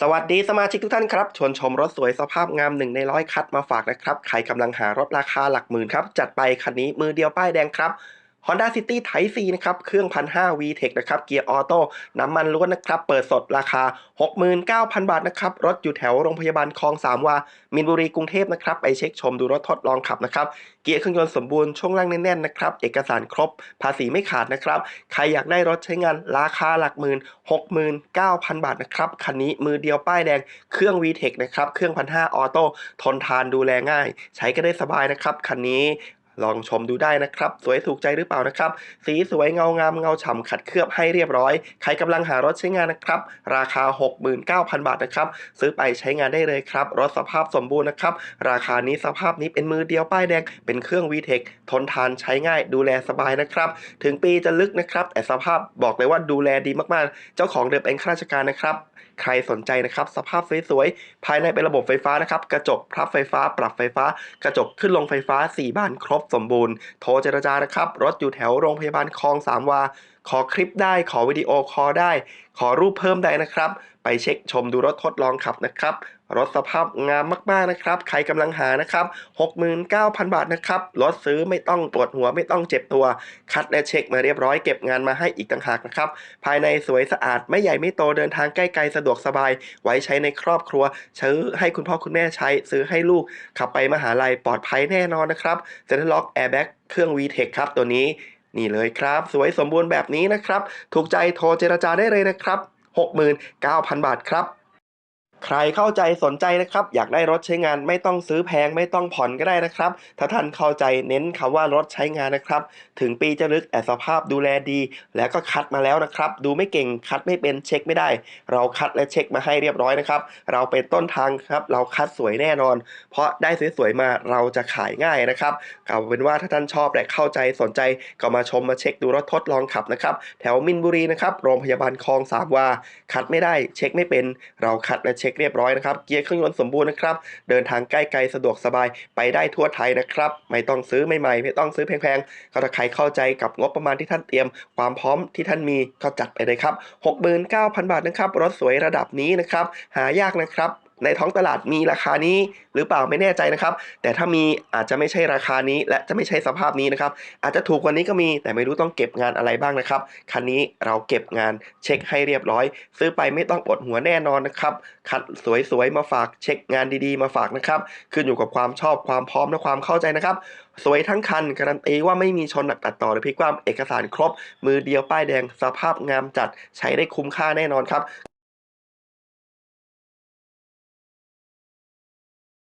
สวัสดีสมาชิกทุกท่านครับชวนชมรถสวยสภาพงามหนึ่งในร้อยคัดมาฝากนะครับ ใครกำลังหารถราคาหลักหมื่นครับ จัดไปคันนี้มือเดียวป้ายแดงครับ Honda City Type C นะครับ เครื่อง 1,500 VTEC นะครับ เกียร์ออโต้ น้ำมันล้วนนะครับ เปิดสดราคา 69,000 บาทนะครับ รถอยู่แถวโรงพยาบาลคลองสามวา มินบุรีกรุงเทพนะครับ ไปเช็คชมดูรถทดลองขับนะครับ เกียร์เครื่องยนต์สมบูรณ์ ช่วงล่างแน่นๆนะครับ เอกสารครบ ภาษีไม่ขาดนะครับ ใครอยากได้รถใช้งานราคาหลักหมื่น 69,000 บาทนะครับ คันนี้มือเดียวป้ายแดง เครื่อง VTEC นะครับ เครื่อง 1,500 ออโต้ ทนทานดูแลง่าย ใช้ก็ได้สบายนะครับ คันนี้ ลองชมดูได้นะครับ สวยถูกใจหรือเปล่านะครับ สีสวยเงางามเงาฉ่ำขัดเคลือบให้เรียบร้อย ใครกำลังหารถใช้งานนะครับ ราคา 69,000 บาทนะครับ ซื้อไปใช้งานได้เลยครับ รถสภาพสมบูรณ์นะครับ ราคานี้สภาพนี้เป็นมือเดียวป้ายแดง เป็นเครื่อง VTEC ทนทานใช้ง่าย ดูแลสบายนะครับ ถึงปีจะลึกนะครับ แต่สภาพบอกเลยว่าดูแลดีมากๆ เจ้าของเดิมเป็นข้าราชการนะครับ ใครสนใจนะครับ สภาพสวยๆ ภายในเป็นระบบไฟฟ้านะครับ กระจกพับไฟฟ้า ปรับไฟฟ้า กระจกขึ้นลงไฟฟ้า 4 บานครบสมบูรณ์ โทรเจรจานะครับ รถอยู่แถวโรงพยาบาลคลองสามวา ขอคลิปได้ ขอวิดีโอคอลได้ ขอรูปเพิ่มได้นะครับ ไปเช็คชมดูรถทดลองขับนะครับ รถสภาพงามมากๆนะครับ ใครกำลังหานะครับ 69,000 บาทนะครับ รถซื้อไม่ต้องปวดหัวไม่ต้องเจ็บตัว คัดและเช็คมาเรียบร้อยเก็บงานมาให้อีกต่างหากนะครับ ภายในสวยสะอาดไม่ใหญ่ไม่โตเดินทางใกล้ไกลสะดวกสบาย ไว้ใช้ในครอบครัวซื้อให้คุณพ่อคุณแม่ใช้ ซื้อให้ลูก ขับไปมหาลัยปลอดภัยแน่นอนนะครับเซ็นทรัลล็อกแอร์แบ็กเครื่อง VTEC ครับตัวนี้นี่เลยครับ สวยสมบูรณ์แบบนี้นะครับ ถูกใจโทรเจรจาได้เลยนะครับ 69,000 บาทครับ ใครเข้าใจสนใจนะครับ อยากได้รถใช้งานไม่ต้องซื้อแพงไม่ต้องผ่อนก็ได้นะครับ ถ้าท่านเข้าใจเน้นคำว่ารถใช้งานนะครับ ถึงปีจะลึกแต่สภาพดูแลดี แล้วก็คัดมาแล้วนะครับ ดูไม่เก่งคัดไม่เป็นเช็คไม่ได้ เราคัดและเช็คมาให้เรียบร้อยนะครับ เราเป็นต้นทางครับ เราคัดสวยแน่นอน เพราะได้สวยๆมาเราจะขายง่ายนะครับเอาเป็นว่าถ้าท่านชอบและเข้าใจสนใจก็มาชมมาเช็คดูรถทดลองขับนะครับแถวมินบุรีนะครับโรงพยาบาลคลองสามวาคัดไม่ได้เช็คไม่เป็น เราคัดและเช็คเรียบร้อยนะครับ เกียร์เครื่องยนต์สมบูรณ์นะครับ เดินทางใกล้ไกลสะดวกสบายไปได้ทั่วไทยนะครับ ไม่ต้องซื้อใหม่ๆไม่ต้องซื้อแพงๆก็ถ้าใครเข้าใจกับงบประมาณที่ท่านเตรียม ความพร้อมที่ท่านมีก็จัดไปเลยครับ 69,000 บาทนะครับ รถสวยระดับนี้นะครับ หายากนะครับ ในท้องตลาดมีราคานี้หรือเปล่าไม่แน่ใจนะครับ แต่ถ้ามีอาจจะไม่ใช่ราคานี้ และจะไม่ใช่สภาพนี้นะครับ อาจจะถูกกว่านี้ก็มีแต่ไม่รู้ต้องเก็บงานอะไรบ้างนะครับ คันนี้เราเก็บงานเช็คให้เรียบร้อย ซื้อไปไม่ต้องปวดหัวแน่นอนนะครับคัดสวยๆมาฝากเช็คงานดีๆ มาฝากนะครับขึ้นอยู่กับความชอบความพร้อมและความเข้าใจนะครับสวยทั้งคันการันตีว่าไม่มีชนหนักตัดต่อหรือพลิกคว่ำเอกสารครบ มือเดียวป้ายแดงสภาพงามจัดใช้ได้คุ้มค่าแน่นอนครับ